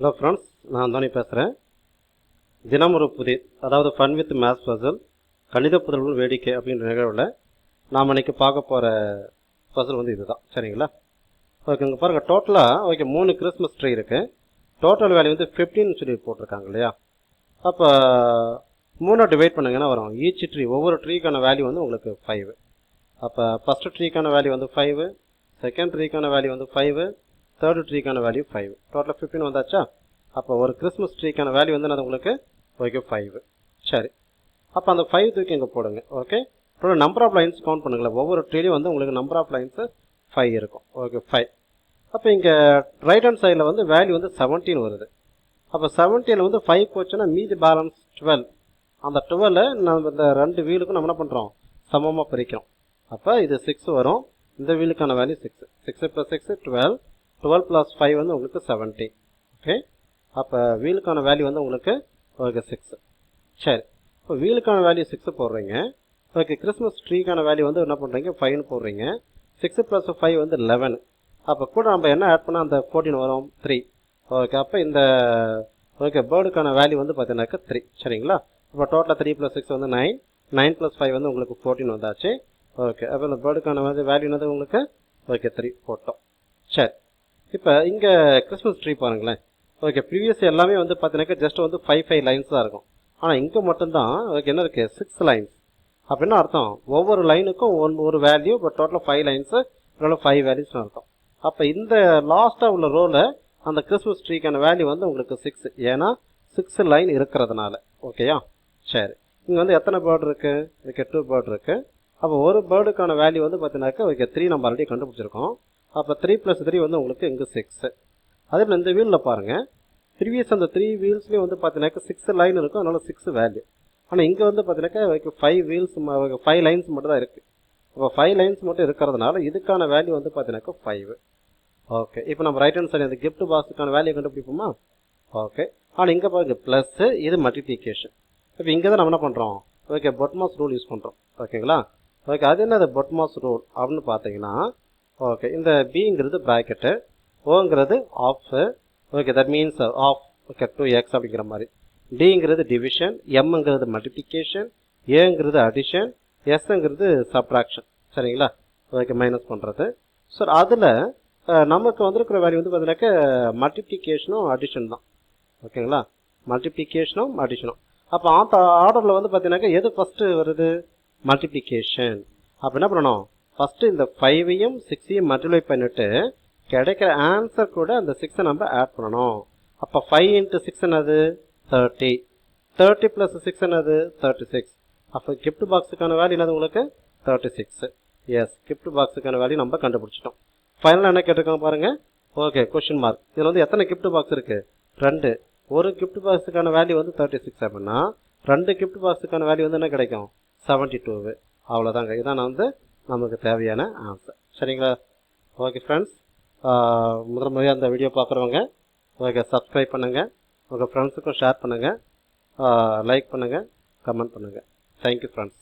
Hello friends நான் தோனி பேசுகிறேன் தினம் ஒரு புதி அதாவது ஃபன் வித் மேத்ஸ் பசல் கணித புதல்வன் வேடிக்கை அப்படின்ற நிகழ்வில் நாம் இன்றைக்கி பார்க்க போகிற பசல் வந்து இதுதான். சரிங்களா? ஓகே இங்கே பாருங்கள் டோட்டலாக ஓகே மூணு கிறிஸ்மஸ் ட்ரீ இருக்குது டோட்டல் வேல்யூ வந்து ஃபிஃப்டின்னு சொல்லி போட்டிருக்காங்க இல்லையா? அப்போ மூணை டிவைட் பண்ணுங்கன்னா வரும்? ஈச் ட்ரீ ஒவ்வொரு ட்ரீக்கான வேல்யூ வந்து உங்களுக்கு ஃபைவ் அப்போ ஃபஸ்ட்டு ட்ரீக்கான வேல்யூ வந்து ஃபைவ் செகண்ட் ட்ரீக்கான வேல்யூ வந்து ஃபைவ் தேர்டு ட்ரீக்கான வேல்யூ ஃபைவ் டோட்டலாக ஃபிஃப்டின் வந்தாச்சா? அப்போ ஒரு கிறிஸ்மஸ் ட்ரீக்கான வேல்யூ வந்து நான் உங்களுக்கு? ஓகே ஃபைவ் சரி. அப்போ அந்த ஃபைவ் தூக்கி இங்கே போடுங்க. ஓகே அப்புறம் நம்பர் ஆஃப் லைன்ஸ் கவுண்ட் பண்ணுங்களேன். ஒவ்வொரு ட்ரீலையும் வந்து உங்களுக்கு நம்பர் ஆஃப் லைன்ஸு ஃபைவ் இருக்கும். ஓகே ஃபைவ் அப்போ இங்கே ரைட் ஹேண்ட் சைடில் வந்து வேல்யூ வந்து செவன்டீன் வருது. அப்போ செவன்டீனில் வந்து ஃபைவ் போச்சுன்னா மீதி பேலன்ஸ் டுவெல் அந்த டுவெல்லை நம்ம இந்த ரெண்டு வீலுக்கும் நம்ம என்ன பண்ணுறோம் சமமாக பிரிக்கிறோம். அப்போ இது சிக்ஸ் வரும். இந்த வீலுக்கான value six six plus six twelve twelve plus five வந்து உங்களுக்கு செவன்ட்டி ஓகே அப்போ வீலுக்கான வேல்யூ வந்து உங்களுக்கு ஓகே சிக்ஸ் சரி. இப்போ வீலுக்கான வேல்யூ சிக்ஸ் போடுறீங்க. ஓகே கிறிஸ்மஸ் ட்ரீக்கான வேல்யூ வந்து என்ன பண்ணுறீங்க ஃபைவ்னு போடுறீங்க. சிக்ஸ் ப்ளஸ் ஃபைவ் வந்து லெவன் அப்போ கூட நம்ம என்ன ஆட் பண்ணால் அந்த ஃபோர்டீன் வரும்? த்ரீ ஓகே அப்போ இந்த ஓகே பேர்டுக்கான வேல்யூ வந்து பார்த்தீங்கன்னாக்கா த்ரீ சரிங்களா? இப்போ டோட்டலாக த்ரீ ப்ளஸ் சிக்ஸ் வந்து நைன் நைன் ப்ளஸ் ஃபைவ் வந்து உங்களுக்கு ஃபோர்டீன் வந்தாச்சு. ஓகே அப்போ இந்த பேர்டுக்கான வந்து வேல்யூ வந்து உங்களுக்கு? ஓகே த்ரீ போட்டோம். சரி. இப்போ இங்கே கிறிஸ்மஸ் ட்ரீ பாருங்களேன். ஓகே ப்ரீவியஸ் எல்லாமே வந்து பார்த்தீங்கன்னாக்கா ஜஸ்ட் வந்து ஃபைவ் ஃபைவ் லைன்ஸ் தான் இருக்கும். ஆனால் இங்கே மட்டும்தான் ஓகே என்ன இருக்குது சிக்ஸ் லைன்ஸ் அப்படின்னா அர்த்தம் ஒவ்வொரு லைனுக்கும் ஒன் ஒரு வேல்யூ பட் டோட்டலாக ஃபைவ் லைன்ஸு இதோட ஃபைவ் வேல்யூஸ்னு அர்த்தம். அப்போ இந்த லாஸ்ட்டாக உள்ள ரோவில் அந்த கிறிஸ்மஸ் ட்ரீக்கான வேல்யூ வந்து உங்களுக்கு சிக்ஸ் ஏன்னா சிக்ஸ் லைன் இருக்கிறதுனால. ஓகேயா சரி. இங்கே வந்து எத்தனை பேர்டு இருக்குது ஓகே டூ பேர்டு இருக்குது அப்போ ஒரு பேர்டுக்கான வேல்யூ வந்து பார்த்தீங்கன்னாக்கா ஓகே த்ரீ நம்ம ஆல்ரெடி கண்டுபிடிச்சிருக்கோம். அப்போ த்ரீ ப்ளஸ் த்ரீ வந்து உங்களுக்கு இங்கே சிக்ஸு அதே போல் இந்த வீலில் பாருங்கள் ப்ரீவியஸ் அந்த த்ரீ வீல்ஸ்லேயும் வந்து பார்த்தீங்கன்னாக்கா சிக்ஸ் லைன் இருக்கும். அதனால் சிக்ஸ் வேல்யூ ஆனால் இங்கே வந்து பார்த்தீங்கன்னாக்கா ஃபைவ் வீல்ஸ் ஃபைவ் லைன்ஸ் மட்டும் தான் இருக்குது இப்போ ஃபைவ் லைன்ஸ் மட்டும் இருக்கிறதுனால இதுக்கான வேல்யூ வந்து பார்த்தீங்கன்னாக்கா ஃபைவ் ஓகே இப்போ நம்ம ரைட் ஹேண்ட் சைடு அந்த கிஃப்ட் பாக்ஸுக்கான வேல்யூ கண்டுபிடிப்போமா? ஓகே ஆனால் இங்கே பாருங்க ப்ளஸ்ஸு இது மல்டிப்ளிகேஷன் இப்போ இங்கே தான் நம்ம என்ன பண்ணுறோம் ஓகே பொட்மாஸ் ரூல் யூஸ் பண்ணுறோம் ஓகேங்களா ஓகே அது என்ன அது பொட்மாஸ் ரூல் அப்படின்னு பார்த்தீங்கன்னா ஓகே இந்த பிங்கிறது bracket ஓங்கிறது of okay that means of okay two x அப்படிங்கிற மாதிரி. டிங்கிறது டிவிஷன் எம்ங்கிறது மல்டிப்ளிகேஷன் ஏங்கிறது அடிஷன் எஸ்ங்கிறது சப்ராக்ஷன் சரிங்களா? ஓகே மைனஸ் பண்ணுறது ஸோ அதில் நமக்கு வந்திருக்கிற வேல்யூ வந்து பார்த்தீங்கன்னாக்கா மல்டிப்ளிகேஷனும் அடிஷன் தான். ஓகேங்களா? மல்டிப்ளிகேஷனும் அடிஷனும் அப்போ அந்த ஆர்டரில் வந்து பார்த்தீங்கன்னாக்கா எது ஃபஸ்ட்டு வருது? மல்டிப்ளிகேஷன் அப்போ என்ன பண்ணணும்? ஃபஸ்ட்டு இந்த ஃபைவையும் சிக்ஸையும் மல்டிப்ளை பண்ணிவிட்டு கிடைக்கிற ஆன்சர் கூட அந்த சிக்ஸை நம்ம ஆட் பண்ணணும். அப்போ ஃபைவ் இன்ட்டு சிக்ஸ் என்னது? தேர்ட்டி தேர்ட்டி ப்ளஸ் சிக்ஸ் என்னது? தேர்ட்டி சிக்ஸ் அப்போ கிஃப்ட் பாக்ஸுக்கான வேல்யூ என்னது உங்களுக்கு? தேர்ட்டி சிக்ஸ் எஸ் கிஃப்ட் பாக்ஸுக்கான வேல்யூ நம்ம கண்டுபிடிச்சிட்டோம். ஃபைனலாக என்ன கேட்டிருக்காங்க பாருங்கள் ஓகே கொஷின் மார்க் இதில் வந்து எத்தனை கிஃப்ட் பாக்ஸ் இருக்குது ரெண்டு. ஒரு கிஃப்ட் பாக்ஸுக்கான வேல்யூ வந்து தேர்ட்டி சிக்ஸ் அப்படின்னா ரெண்டு கிஃப்ட் பாக்ஸுக்கான வேல்யூ வந்து என்ன கிடைக்கும்? செவன்ட்டி டூவு அவ்வளோதாங்க இதான் வந்து நமக்கு தேவையான ஆன்சர் சரிங்களா? ஓகே ஃப்ரெண்ட்ஸ் முதல் முறையாக அந்த வீடியோ பார்க்குறவங்க ஓகே சப்ஸ்கிரைப் பண்ணுங்கள் உங்கள் ஃப்ரெண்ட்ஸுக்கும் ஷேர் பண்ணுங்கள் லைக் பண்ணுங்கள் கமெண்ட் பண்ணுங்கள் தேங்க்யூ ஃப்ரெண்ட்ஸ்